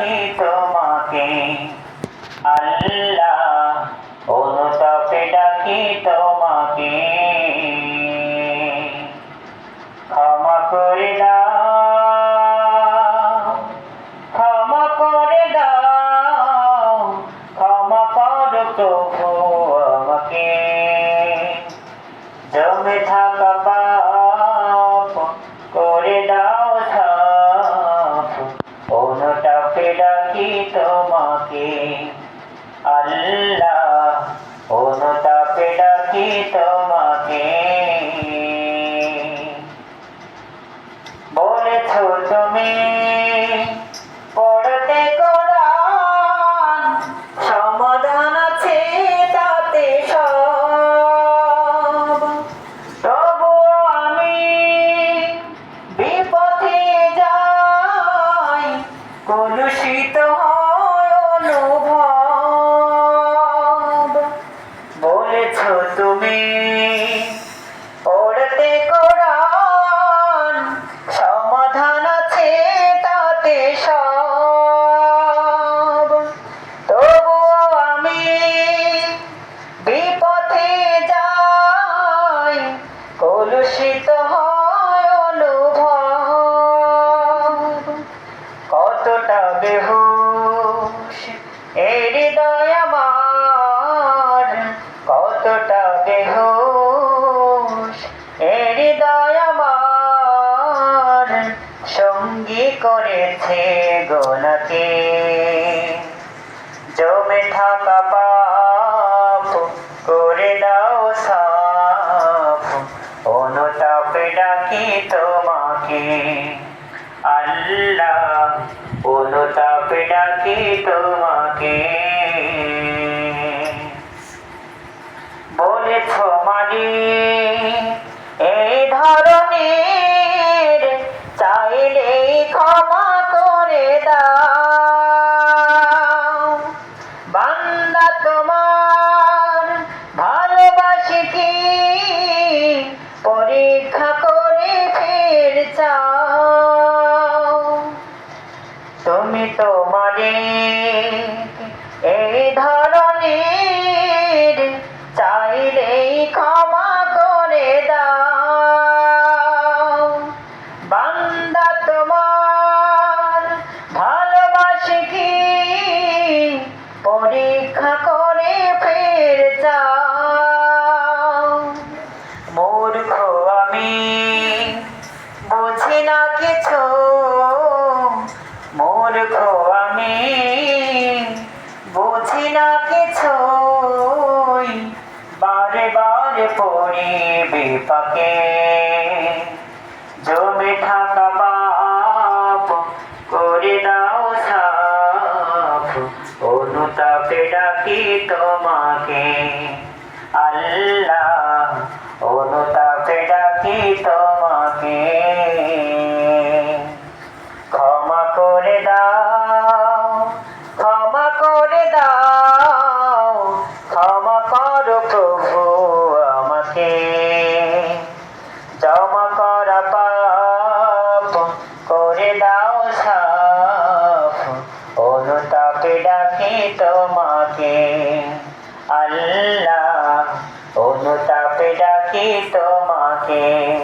ডাকি তোমাকে। আল্লাহ অনুতাপে ডাকি তোমাকে। ক্ষমা করে দাও, ক্ষমা করে দাও, ক্ষমা করো তবু আমাকে। জমে থাকা ডাকি তোমাকে। আল্লাহ অনুতাপে ডাকি তোমাকে। কলুষিত হয় অনুভব। কতটা বেহুশ এই হৃদয় কতটা বেহুশ এই হৃদয় আমার। সঙ্গী করেছে গোনাকে। জমে থাকা পাপ করে দাও ডাকি তোমাকে। আল্লাহ অনুতাপে ডাকি তোমাকে। বলেছ মালি তোমারে এই ধরনের আমি বুঝি না কিছু বারে বারে পড়ি বিপাকে জমে থাকা পাপ করে দাও সাফ অনুতাপে ডাকি তোমাকে। আল্লাহ, অনুতাপে ডাকি তোমাকে। দাও, ক্ষমা করো প্রভু আমাকে। জমা করা পাপ করে দাও সাফ, অনুতাপে ডাকি তোমাকে। আল্লাহ, অনুতাপে ডাকি তোমাকে।